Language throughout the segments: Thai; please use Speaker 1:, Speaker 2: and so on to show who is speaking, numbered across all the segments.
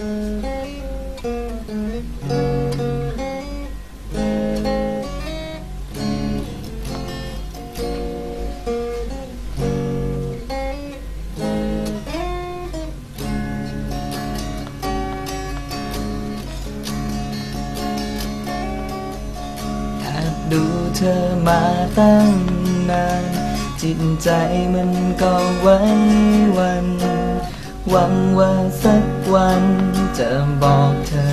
Speaker 1: อบดูเธอมาตั้งนาน จิตใจมันก็ไว้วัน หวังว่าสักวันจะบอกเธอ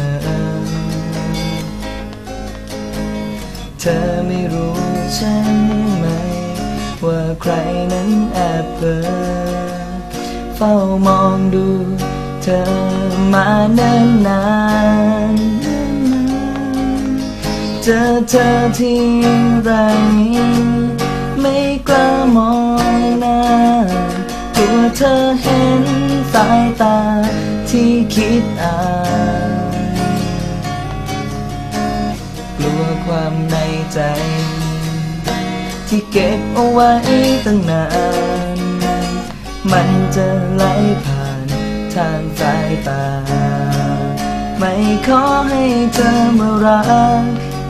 Speaker 1: เธอไม่รู้ใช่ไหม ว่าใครนั้นแอบเผลอเฝ้ามองดู เธอมาเนิ่นนานเจอเธอที่ไรไม่กล้ามองหน้ากลัวเธอเห็น สายตาที่คิดอ่านกลัวความในใจ ที่เก็บเอาไว้ตั้งนาน มันจะไหลผ่านทางสายตา ไม่ขอให้เธอมารัก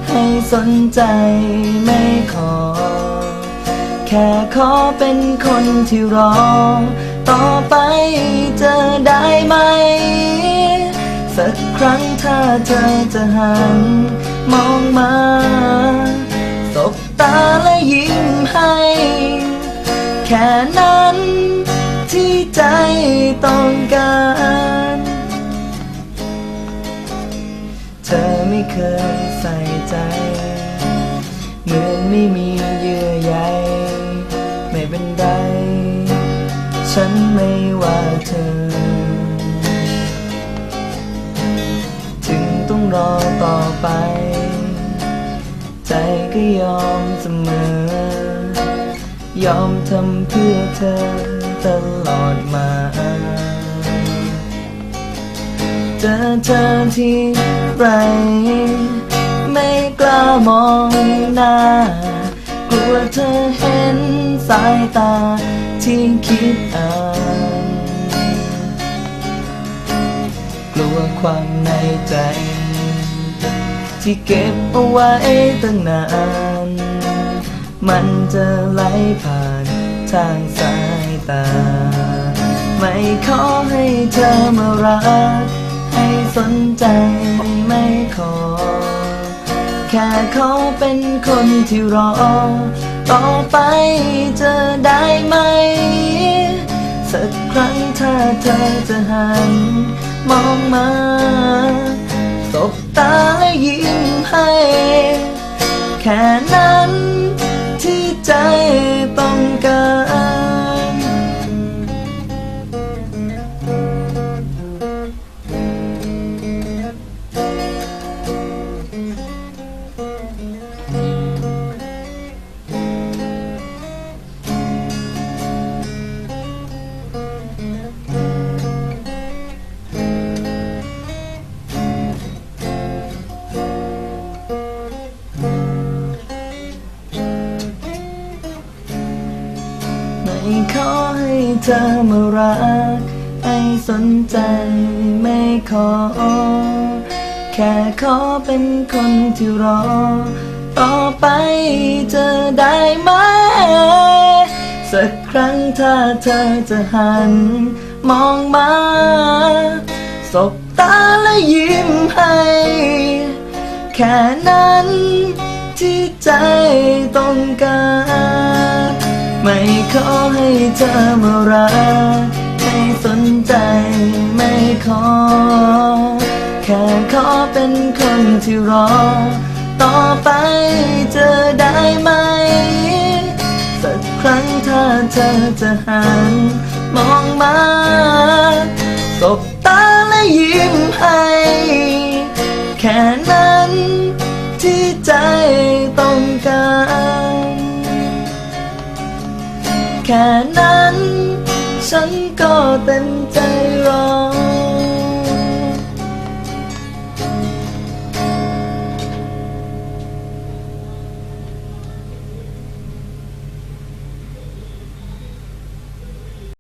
Speaker 1: ให้สนใจไม่ขอ แค่ขอเป็นคนที่รอ ต่อไปจะได้ไหม สักครั้งถ้าเธอจะหันมองมาสบตาและยิ้มให้ แค่นั้นที่ใจต้องการ เธอไม่เคยใส่ใจ เหมือนไม่มี รอต่อไป ใจก็ยอมเสมอ ยอมทำเพื่อเธอตลอดมาเจอเธอที่ไรไม่กล้ามองหน้ากลัวเธอเห็นสายตาที่คิดอ่านกลัวความในใจ ที่เก็บเอาไว้ตั้งนาน มันจะไหลผ่านทางสายตา ไม่ขอให้เธอมารัก ให้สนใจไม่ขอ แค่ขอเป็นคนที่รอ ต่อไปจะได้ไหม สักครั้งถ้าเธอจะหันมองมา แเธอมารักให้สนใจไม่ขอ แค่ขอเป็นคนที่รอ ต่อไปจะได้ไหม สักครั้งถ้าเธอจะหัน มองมาสบตาและยิ้มให้ แค่นั้นที่ใจต้องการ ไม่ขอให้เธอมารักให้สนใจไม่ขอ แค่ขอเป็นคนที่รอ ต่อไปเจะได้ไหม สักครั้งถ้าเธอจะหันมองมาสบ แค่นั้น ฉันก็เต็มใจรอ